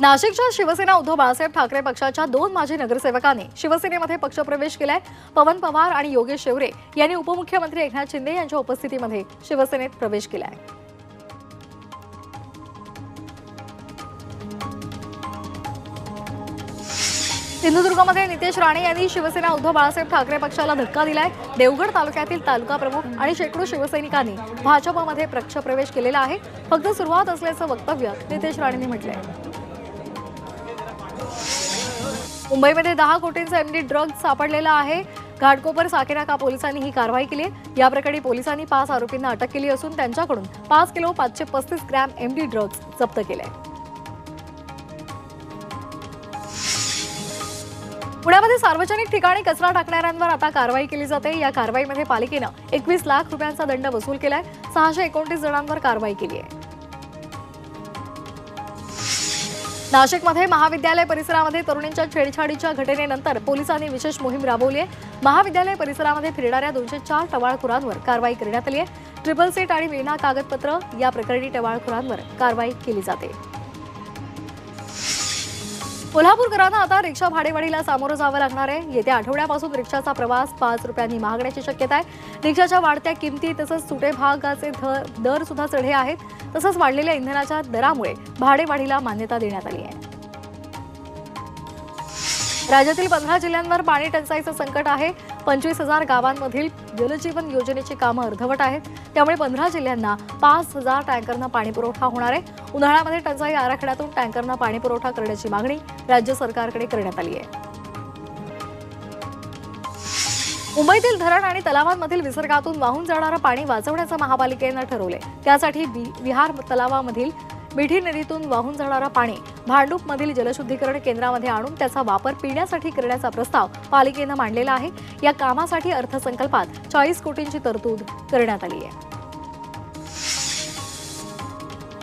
नाशिकच्या शिवसेना उद्धव बाळासाहेब ठाकरे पक्षाच्या दोन माजी नगरसेवकांनी शिवसेनेमध्ये पक्षप्रवेश केलाय. पवन पवार आणि योगेश शेवरे यांनी उपमुख्यमंत्री एकनाथ शिंदे यांच्या उपस्थितीमध्ये शिवसेनेत प्रवेश केलाय. सिंधुदुर्गमध्ये नितेश राणे यांनी शिवसेना उद्धव बाळासाहेब ठाकरे पक्षाला धक्का दिलाय. देवगड तालुक्यातील तालुका प्रमुख आणि शेकडो शिवसैनिकांनी भाजपमध्ये पक्षप्रवेश केलेला आहे. फक्त सुरुवात असल्याचं वक्तव्य नितेश राणेंनी म्हटलंय. मुंबईमध्ये दहा कोटींचा एमडी ड्रग्ज सापडलेला आहे. घाटकोपर साकेनाका पोलिसांनी ही कारवाई केली या प्रकरणी पोलिसांनी पाच आरोपींना अटक केली असून त्यांच्याकडून पाच किलो पाचशे पस्तीस ग्रॅम एमडी ड्रग्ज जप्त केले पुण्यामध्ये सार्वजनिक ठिकाणी कचरा टाकणाऱ्यांवर आता कारवाई केली जाते. या कारवाईमध्ये पालिकेनं एकवीस लाख रुपयांचा दंड वसूल केलाय. सहाशे एकोणतीस जणांवर कारवाई केली आहे. नाशिकमध्ये महाविद्यालय परिसरामध्ये तरुणींच्या छेडछाडीच्या घटनेनंतर पोलिसांनी विशेष मोहीम राबवली आहे. महाविद्यालय परिसरामध्ये फिरणाऱ्या दोनशे चार टवाळखोरांवर कारवाई करण्यात आली आहे. ट्रिपल सेट आणि विना कागदपत्र या प्रकरणी टवाळखोरांवर कारवाई केली जाते. कोल्हापूरकरांना आता रिक्षा भाडेवाढीला सामोरं जावं लागणार आहे. येत्या आठवड्यापासून रिक्षाचा प्रवास पाच रुपयांनी महागण्याची शक्यता आहे. रिक्षाच्या वाढत्या किमती तसंच सुटे भागाचे ध- दर सुद्धा चढे आहेत. तसंच वाढलेल्या इंधनाच्या दरामुळे भाडेवाढीला मान्यता देण्यात आली आहे. राज्यातील पंधरा जिल्ह्यांवर पाणी टंचाईचं संकट आहे. पंचवीस हजार गावांमधील जलजीवन योजनेची कामं अर्धवट आहेत. त्यामुळे पंधरा जिल्ह्यांना पाच हजार टँकरनं पाणीपुरवठा होणार आहे. उन्हाळ्यामध्ये टंचाई आराखड्यातून टँकरना पाणीपुरवठा करण्याची मागणी राज्य सरकारकडे करण्यात आली आहे. मुंबईतील धरण आणि तलावांमधील विसर्गातून वाहून जाणारं पाणी वाचवण्याचं महापालिकेनं ठरवले त्यासाठी विहार तलावामधील मिठी नदीतून वाहून जाणारं पाणी भांडूपमधील जलशुद्धीकरण केंद्रामध्ये आणून त्याचा वापर पिण्यासाठी करण्याचा प्रस्ताव पालिकेनं मांडलेला आहे. या कामासाठी अर्थसंकल्पात चाळीस कोटींची तरतूद करण्यात आली आहे.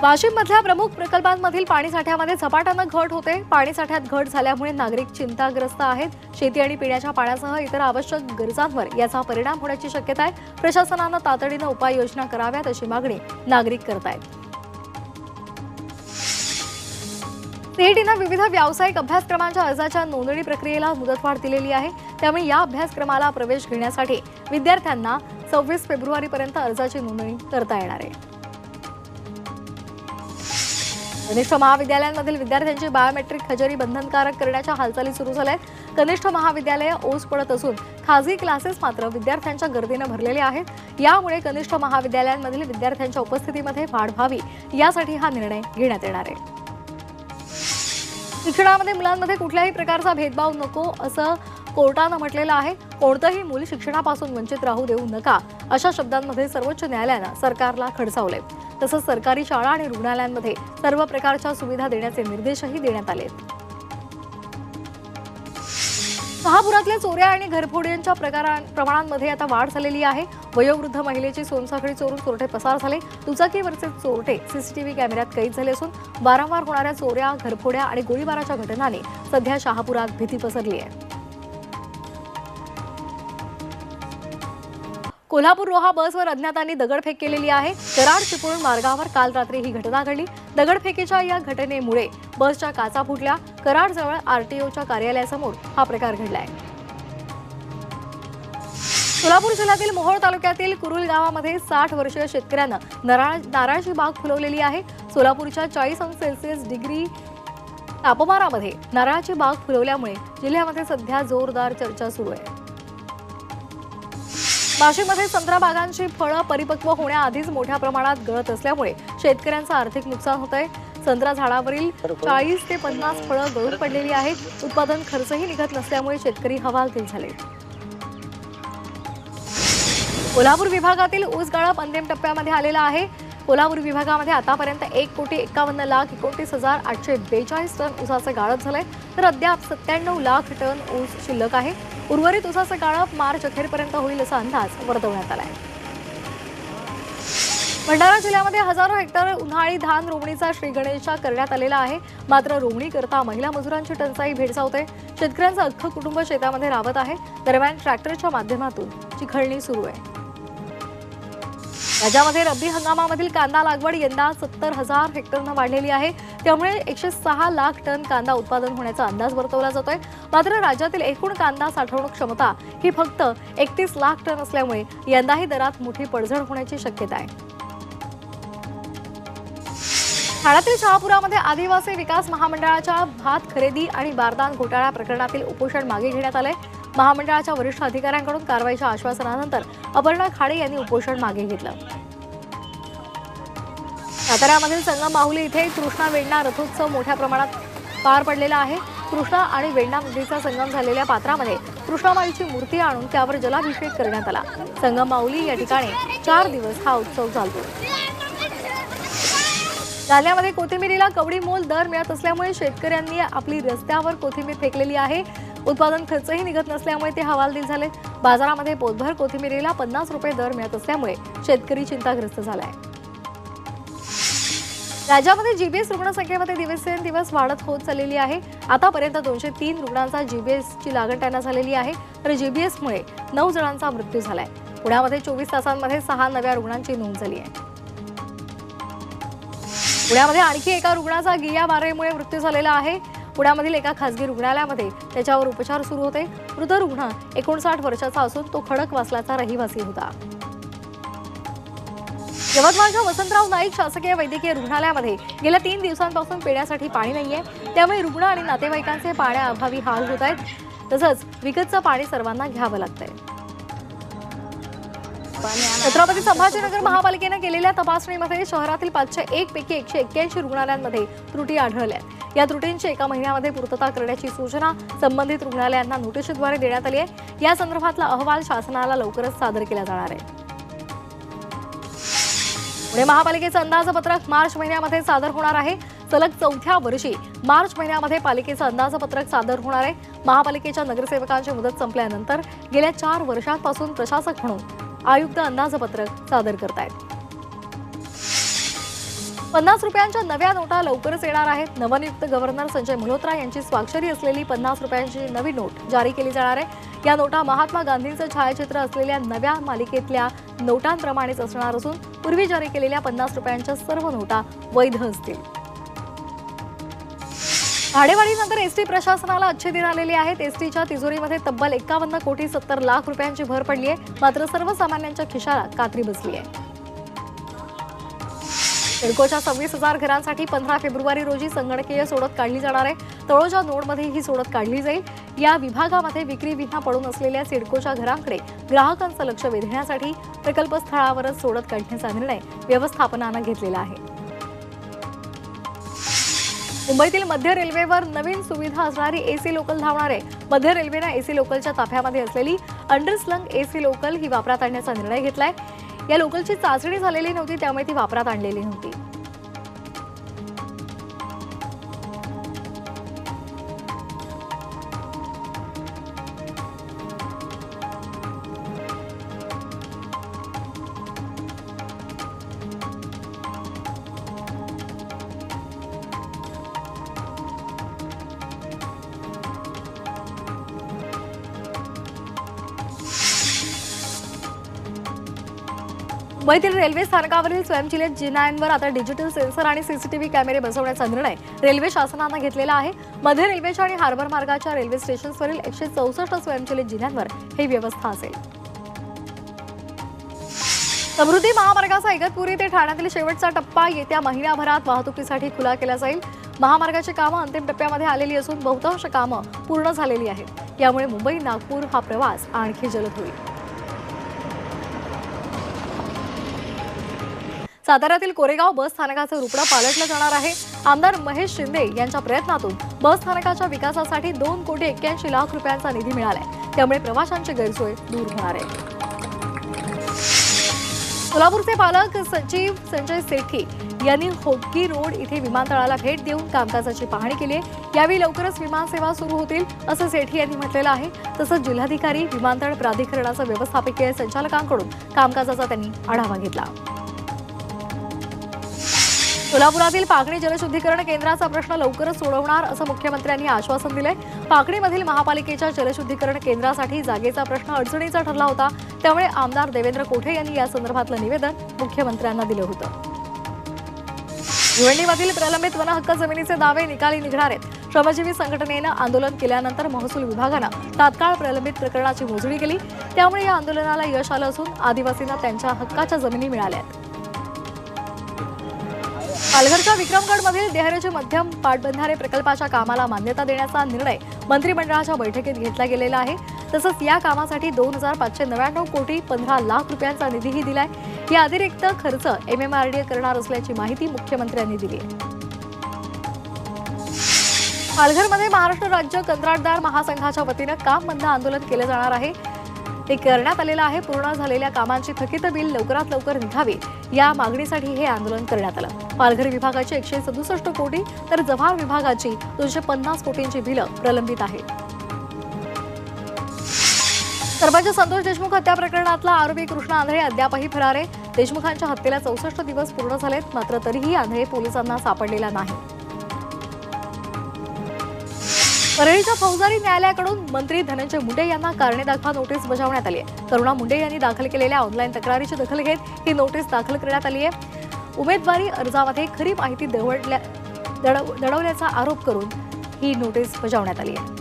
वाशिममधल्या प्रमुख प्रकल्पांमधील पाणीसाठ्यामध्ये झपाट्यानं घट होते. पाणीसाठ्यात घट झाल्यामुळे नागरिक चिंताग्रस्त आहेत. शेती आणि पिण्याच्या पाण्यासह इतर आवश्यक गरजांवर याचा परिणाम होण्याची शक्यता आहे. प्रशासनानं तातडीनं उपाययोजना कराव्यात अशी मागणी नागरिक करतायत. सीईटीनं विविध व्यावसायिक अभ्यासक्रमांच्या अर्जाच्या नोंदणी प्रक्रियेला मुदतवाढ दिलेली आहे. त्यामुळे या अभ्यासक्रमाला प्रवेश घेण्यासाठी विद्यार्थ्यांना सव्वीस फेब्रुवारीपर्यंत अर्जाची नोंदणी करता येणार आहे. कनिष्ठ महाविद्यालयांमधील विद्यार्थ्यांची बायोमेट्रिक हजेरी बंधनकारक करण्याच्या हालचाली सुरू झाल्या आहेत. कनिष्ठ महाविद्यालये ओस पडत असून खाजगी क्लासेस मात्र विद्यार्थ्यांच्या गर्दीनं भरलेले आहेत. यामुळे कनिष्ठ महाविद्यालयांमधील विद्यार्थ्यांच्या उपस्थितीमध्ये वाढ व्हावी यासाठी हा निर्णय घेण्यात येणार आहे. शिक्षणामध्ये मुलांमध्ये कुठल्याही प्रकारचा भेदभाव नको असं कोर्टानं म्हटलेलं आहे. कोणतंही मूल शिक्षणापासून वंचित राहू देऊ नका अशा शब्दांमध्ये सर्वोच्च न्यायालयानं सरकारला खडसावले तसंच सरकारी शाळा आणि रुग्णालयांमध्ये सर्व प्रकारच्या सुविधा देण्याचे निर्देशही देण्यात आले शहापुरातल्या चोऱ्या आणि घरफोड्यांच्या प्रकारां प्रमाणांमध्ये आता वाढ झालेली आहे. वयोवृद्ध महिलेची सोनसाखळी चोरून चोरटे पसार झाले. दुचाकीवरचे चोरटे सीसीटीव्ही कॅमेऱ्यात कैद झाले असून वारंवार होणाऱ्या चोऱ्या घरफोड्या आणि गोळीबाराच्या घटनाने सध्या शहापुरात भीती पसरली आहे. कोल्हापूर रोहा बसवर अज्ञातांनी दगडफेक केलेली आहे. कराड चिपळूण मार्गावर काल रात्री ही घटना घडली. दगडफेकीच्या या घटनेमुळे बसच्या काचा फुटल्या. कराडजवळ आरटीओच्या कार्यालयासमोर हा प्रकार घडलाय. सोलापूर जिल्ह्यातील मोहोळ तालुक्यातील कुरुल गावामध्ये साठ वर्षीय शेतकऱ्यानं नारळाची बाग फुलवलेली आहे. सोलापूरच्या चाळीस अंश सेल्सिअस डिग्री तापमानामध्ये नारळाची बाग फुलवल्यामुळे जिल्ह्यामध्ये सध्या जोरदार चर्चा सुरू आहे. नाशिकमध्ये संत्रा बागांची फळं परिपक्व होण्याआधीच मोठ्या प्रमाणात गळत असल्यामुळे शेतकऱ्यांचं आर्थिक नुकसान होत आहे संत्रा झाडावरील चाळीस ते पन्नास फळं गळून पडलेली आहेत. उत्पादन खर्चही निघत नसल्यामुळे शेतकरी हवालदिल झाले. कोल्हापूर विभागातील ऊस गाळप अंतिम टप्प्यामध्ये आलेला आहे. कोल्हापूर विभागामध्ये आतापर्यंत एक कोटी एकावन्न लाख एकोणतीस हजार आठशे बेचाळीस टन ऊसाचं गाळप झालंय. तर अद्याप सत्त्याण्णव लाख टन ऊस शिल्लक आहे. उर्वरित ऊसाचं गाळप मार्च अखेरपर्यंत होईल असा अंदाज वर्तवण्यात आला आहे भंडारा जिल्ह्यामध्ये हजारो हेक्टर उन्हाळी धान रोवणीचा श्रीगणेशा करण्यात आलेला आहे. मात्र रोवणी करता महिला मजुरांची टंचाई भेडसावते. शेतकऱ्यांचं अख्खं कुटुंब शेतामध्ये राबत आहे. दरम्यान ट्रॅक्टरच्या माध्यमातून चिखळणी सुरू आहे. राज्यामध्ये रब्बी हंगामामधील कांदा लागवड यंदा सत्तर हजार हेक्टरनं वाढलेली आहे. त्यामुळे एकशे सहा लाख टन कांदा उत्पादन होण्याचा अंदाज वर्तवला जातोय. मात्र राज्यातील एकूण कांदा साठवणूक क्षमता ही फक्त एकतीस लाख टन असल्यामुळे यंदाही दरात मोठी पडझड होण्याची शक्यता आहे. ठाण्यातील शहापुरामध्ये आदिवासी विकास महामंडळाच्या भात खरेदी आणि बारदान घोटाळा प्रकरणातील उपोषण मागे घेण्यात आले महामंडळाच्या वरिष्ठ अधिकाऱ्यांकडून कारवाईच्या आश्वासनानंतर अपर्णा खाडे यांनी उपोषण मागे घेतलं. साताऱ्यामधील संगम माहुली इथे कृष्णा वेण्णा रथोत्सव मोठ्या प्रमाणात पार पडलेला आहे. कृष्णा आणि वेण्णा नदीचा संगम झालेल्या पात्रामध्ये कृष्णामाईची मूर्ती आणून त्यावर जलाभिषेक करण्यात आला. संगम माऊली या ठिकाणी चार दिवस हा उत्सव चालतो. जालन्यामध्ये कोथिंबिरीला कवडी मोल दर मिळत असल्यामुळे शेतकऱ्यांनी आपली रस्त्यावर कोथिंबीर फेकलेली आहे. उत्पादन खर्चही निघत नसल्यामुळे ते हवालदिल झाले. बाजारामध्ये पोतभर कोथिंबिरीला पन्नास रुपये दर मिळत असल्यामुळे शेतकरी चिंताग्रस्त झालाय. राज्यामध्ये जीबीएस रुग्णसंख्येमध्ये दिवसेंदिवस वाढत होत चाललेली आहे. आतापर्यंत दोनशे तीन रुग्णांचा जीबीएसची लागण त्यांना झालेली आहे. तर जीबीएसमुळे नऊ जणांचा मृत्यू झालाय. पुण्यामध्ये चोवीस तासांमध्ये सहा नव्या रुग्णांची नोंद झाली आहे. पुण्यामध्ये आणखी एका रुग्णाचा गियामारेमुळे मृत्यू झालेला आहे. पुण्यामधील एका खासगी रुग्णालयामध्ये त्याच्यावर उपचार सुरू होते. मृत रुग्ण एकोणसाठ वर्षाचा असून तो खडक खडकवासलाचा रहिवासी होता. यवतमाळच्या वसंतराव नाईक शासकीय वैद्यकीय रुग्णालयामध्ये गेल्या तीन दिवसांपासून पिण्यासाठी पाणी नाहीये. त्यामुळे रुग्ण आणि नातेवाईकांचे पाण्याअभावी हाल होत आहेत. तसंच विकतचं पाणी सर्वांना घ्यावं लागतंय. छत्रपती संभाजीनगर महापालिकेनं केलेल्या तपासणीमध्ये शहरातील पाचशे एक पैकी एकशे एक्क्याऐंशी रुग्णालयांमध्ये त्रुटी आढळल्या या त्रुटींची एका महिन्यामध्ये पूर्तता करण्याची सूचना संबंधित रुग्णालयांना नोटीसद्वारे देण्यात आली आहे. या संदर्भातला अहवाल शासनाला लवकरच सादर केला जाणार आहे. पुणे महापालिकेचं अंदाजपत्रक मार्च महिन्यामध्ये सादर होणार आहे. सलग चौथ्या वर्षी मार्च महिन्यामध्ये पालिकेचं अंदाजपत्रक सादर होणार आहे. महापालिकेच्या नगरसेवकांची मुदत संपल्यानंतर गेल्या चार वर्षांपासून प्रशासक म्हणून आयुक्त अंदाजपत्रक सादर करतायत. पन्नास रुपयांच्या नव्या नोटा लवकरच येणार आहेत. नवनियुक्त गव्हर्नर संजय मल्होत्रा यांची स्वाक्षरी असलेली पन्नास रुपयांची नवी नोट जारी केली जाणार आहे. या नोटा महात्मा गांधींचं छायाचित्र असलेल्या नव्या मालिकेतल्या नोटांप्रमाणेच असणार असून पूर्वी जारी केलेल्या पन्नास रुपयांच्या सर्व नोटा वैध असतील. भाडेवाढीनंतर एसटी प्रशासनाला अच्छे दिन आलेले आहेत. एसटीच्या तिजोरीमध्ये तब्बल एकावन्न कोटी सत्तर लाख रुपयांची भर पडली आहे. मात्र सर्वसामान्यांच्या खिशाला कात्री बसली आहे. सिडकोच्या सव्वीस हजार घरांसाठी पंधरा फेब्रुवारी रोजी संगणकीय सोडत काढली जाणार आहे. तळोजा नोडमध्ये ही सोडत काढली जाईल. या विभागामध्ये विक्री विना पडून असलेल्या सिडकोच्या घरांकडे ग्राहकांचं लक्ष वेधण्यासाठी प्रकल्पस्थळावरच सोडत काढण्याचा निर्णय व्यवस्थापनानं घेतलेला आहे. मुंबईतील मध्य रेल्वेवर नवीन सुविधा असणारी एसी लोकल धावणार आहे मध्य रेल्वेनं एसी लोकलच्या ताफ्यामध्ये असलेली अंडरस्लंग एसी लोकल ही वापरात आणण्याचा निर्णय घेतलाय. या लोकलची चाचणी झालेली नव्हती त्यामुळे ती वापरात आणलेली नव्हती. मुंबईतील रेल्वे स्थानकावरील स्वयंचलित जिनायांवर आता डिजिटल सेन्सर आणि सीसीटीव्ही कॅमेरे बसवण्याचा निर्णय रेल्वे शासनानं घेतलेला आहे. मध्य रेल्वेच्या आणि हार्बर मार्गाच्या रेल्वे स्टेशन्सवरील एकशे चौसष्ट स्वयंचलित जिन्यांवर ही व्यवस्था असेल. समृद्धी महामार्गाचा इगतपुरी ते ठाण्यातील शेवटचा टप्पा येत्या महिन्याभरात वाहतुकीसाठी खुला केला जाईल. महामार्गाची कामं अंतिम टप्प्यामध्ये आलेली असून बहुतांश कामं पूर्ण झालेली आहेत. यामुळे मुंबई नागपूर हा प्रवास आणखी जलद होईल. साताऱ्यातील कोरेगाव बस स्थानकाचं रुपडं पालटलं जाणार आहे. आमदार महेश शिंदे यांच्या प्रयत्नातून बस स्थानकाच्या विकासासाठी दोन कोटी एक्क्याऐंशी लाख रुपयांचा निधी मिळालाय. त्यामुळे प्रवाशांची गैरसोय दूर होणार आहे. सोलापूरचे पालक सचिव संजय सेठी यांनी होटगी रोड इथे विमानतळाला भेट देऊन कामकाजाची पाहणी केली आहे. यावेळी लवकरच विमानसेवा सुरू होतील असं सेठी यांनी म्हटलेलं आहे. तसंच जिल्हाधिकारी विमानतळ प्राधिकरणाचं व्यवस्थापकीय संचालकांकडून कामकाजाचा त्यांनी आढावा घेतला. सोलापुरातील पाकणी जलशुद्धीकरण केंद्राचा प्रश्न लवकरच सोडवणार असं मुख्यमंत्र्यांनी आश्वासन दिलंय. पाकणीमधील महापालिकेच्या जलशुद्धीकरण केंद्रासाठी जागेचा प्रश्न अडचणीचा ठरला होता. त्यामुळे आमदार देवेंद्र कोठे यांनी या संदर्भातलं निवेदन मुख्यमंत्र्यांना दिलं होतं. भिवंडीमधील प्रलंबित वनहक्क जमिनीचे दावे निकाली निघणार आहेत. श्रमजीवी संघटनेनं आंदोलन केल्यानंतर महसूल विभागानं तात्काळ प्रलंबित प्रकरणाची मोजणी केली. त्यामुळे या आंदोलनाला यश आलं असून आदिवासींना त्यांच्या हक्काच्या जमिनी मिळाल्या आहेत. पालघरच्या विक्रमगडमधील देहरेचे मध्यम पाटबंधारे प्रकल्पाच्या कामाला मान्यता देण्याचा निर्णय मंत्रिमंडळाच्या बैठकीत घेतला गेलेला आहे. तसंच या कामासाठी दोन हजार पाचशे नव्याण्णव कोटी पंधरा लाख रुपयांचा निधीही दिलाय. या अतिरिक्त खर्च एमएमआरडीए करणार असल्याची माहिती मुख्यमंत्र्यांनी दिली आहे. पालघरमध्ये महाराष्ट्र राज्य कंत्राटदार महासंघाच्या वतीनं काम बंद आंदोलन केलं जाणार आहे. ते करण्यात आलेलं आहे. पूर्ण झालेल्या कामांची थकित बिल लवकरात लवकर निघावी. या मागणीसाठी हे आंदोलन करण्यात आलं. पालघर विभागाची एकशे सदुसष्ट कोटी तर जव्हार विभागाची दोनशे पन्नास कोटींची बिलं प्रलंबित आहेत. सरपंच संतोष देशमुख हत्या प्रकरणातला आरोपी कृष्णा आंधळे अद्यापही फरार आहे. देशमुखांच्या हत्येला चौसष्ट दिवस पूर्ण झालेत मात्र तरीही आंधळे पोलिसांना सापडलेला नाही. परळीच्या फौजदारी न्यायालयाकडून मंत्री धनंजय मुंडे यांना कारणे दाखवा नोटीस बजावण्यात आली आहे. करुणा मुंडे यांनी दाखल केलेल्या ऑनलाईन तक्रारीची दखल घेत ही नोटीस दाखल करण्यात आली आहे. उमेदवारी अर्जामध्ये खरी माहिती दडव- दडवल्याचा आरोप करून ही नोटीस बजावण्यात आली आहे.